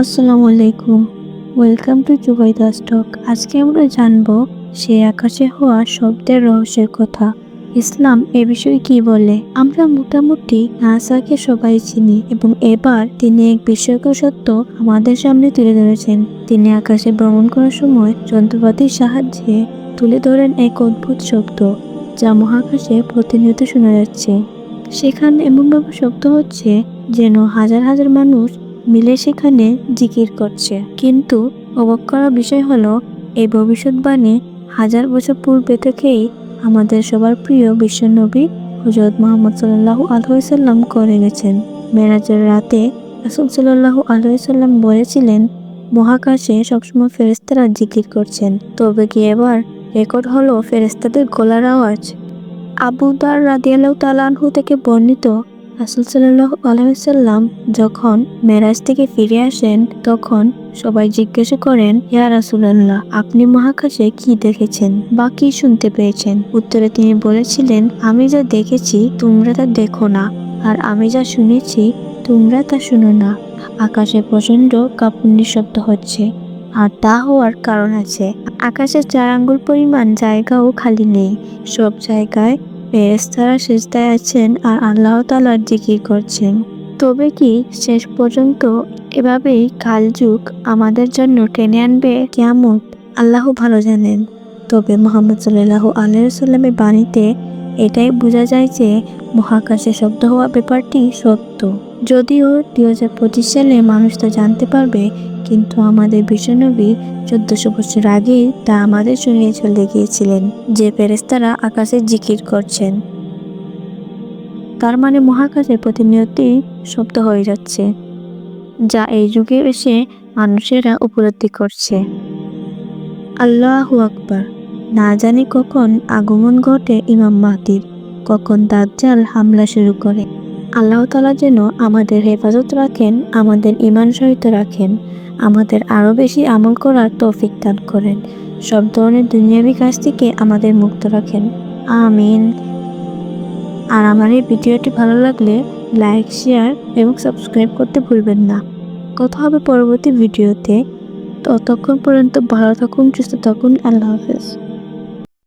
আসসালামু আলাইকুম welcome two Zubaida stock আজকে আমরা জানব, সে আকাশে হওয়া শব্দের রহস্যের কথা। ইসলাম এ বিষয়ে কি বলে? আমরা মোটামুটি নাসাকে সবাই চিনি এবং এবার তিনি এক বিস্ময়কর সত্য আমাদের সামনে তুলে ধরেছেন। তিনি আকাশে ভ্রমণ করার সময় যন্ত্রপাতির সাহায্যে তুলে ধরেন এক অদ্ভুত শব্দ, যা মহাকাশে প্রতিনিয়ত শোনা যাচ্ছে। সেখানে এমনভাবে শব্দ হচ্ছে যেন হাজার হাজার মানুষ মিলে সেখানে জিকির করছে। কিন্তু অবাক করা বিষয় হলো, এই ভবিষ্যৎবাণী হাজার বছর পূর্বে থেকেই আমাদের সবার প্রিয় বিশ্বনবী হজরত মোহাম্মদ সাল্লাহ আলহাম করে গেছেন। মেরাজের রাতে রাসুল সাল্লাহ আলহাম বলেছিলেন, মহাকাশে সবসময় ফেরেস্তারা জিকির করছেন। তবে কি এবার রেকর্ড হলো ফেরেস্তাদের গলার আওয়াজ? আবু দার রাদিয়াল্লাহ তালানহু থেকে বর্ণিত রাসুল সাল্লাহ যখন মেরাজ থেকে ফিরে আসেন, তখন সবাই জিজ্ঞাসা করেন, ইয়া রাসুলাল্লাহ, আপনি মহাকাশে কি দেখেছেন বা কি শুনতে পেয়েছেন? উত্তরে তিনি বলেছিলেন, আমি যা দেখেছি, তোমরা তা দেখো না, আর আমি যা শুনেছি, তোমরা তা শুনো না। আকাশে প্রচণ্ড কাঁপুনির শব্দ হচ্ছে, আর তা হওয়ার কারণ আছে। আকাশে চার আঙ্গুল পরিমাণ জায়গাও খালি নেই। সব জায়গায় ফেরেস্তারা সেজদায় আছেন আর আল্লাহ তালার জিকির করছেন। তবে কি শেষ পর্যন্ত এভাবেই কালযুগ আমাদের জন্য টেনে আনবে কেমন আল্লাহ ভালো জানেন। তবে মোহাম্মদ সাল্লাহ আলহামের বাণীতে এটাই বোঝা যায় যে মহাকাশে শব্দ হওয়া ব্যাপারটি সত্য। যদিও দুই হাজার পঁচিশ সালে মানুষ তা জানতে পারবে, কিন্তু আমাদের বিশ্বনবী চোদ্দশো বছর আগেই তা আমাদের শুনিয়ে চলে গিয়েছিলেন, যে ফেরেস্তারা আকাশে জিকির করছেন। তার মানে মহাকাশে প্রতিনিয়তই শব্দ হয়ে যাচ্ছে, যা এই যুগে এসে মানুষেরা উপলব্ধি করছে। আল্লাহ আকবার। না জানি কখন আগমন ঘটে ইমাম মাহদির, কখন দাজ্জাল হামলা শুরু করে। আল্লাহ তালা যেন আমাদের হেফাজত রাখেন, আমাদের ইমান সহিত রাখেন, আমাদের আরও বেশি আমল করার তৌফিক দান করেন। সব ধরনের দুনিয়াবি কাজ থেকে আমাদের মুক্ত রাখেন। আমিন। আর আমার এই ভিডিওটি ভালো লাগলে লাইক, শেয়ার এবং সাবস্ক্রাইব করতে ভুলবেন না। কথা হবে পরবর্তী ভিডিওতে। ততক্ষণ পর্যন্ত ভালো থাকুন, সুস্থ থাকুন। আল্লাহ হাফেজ।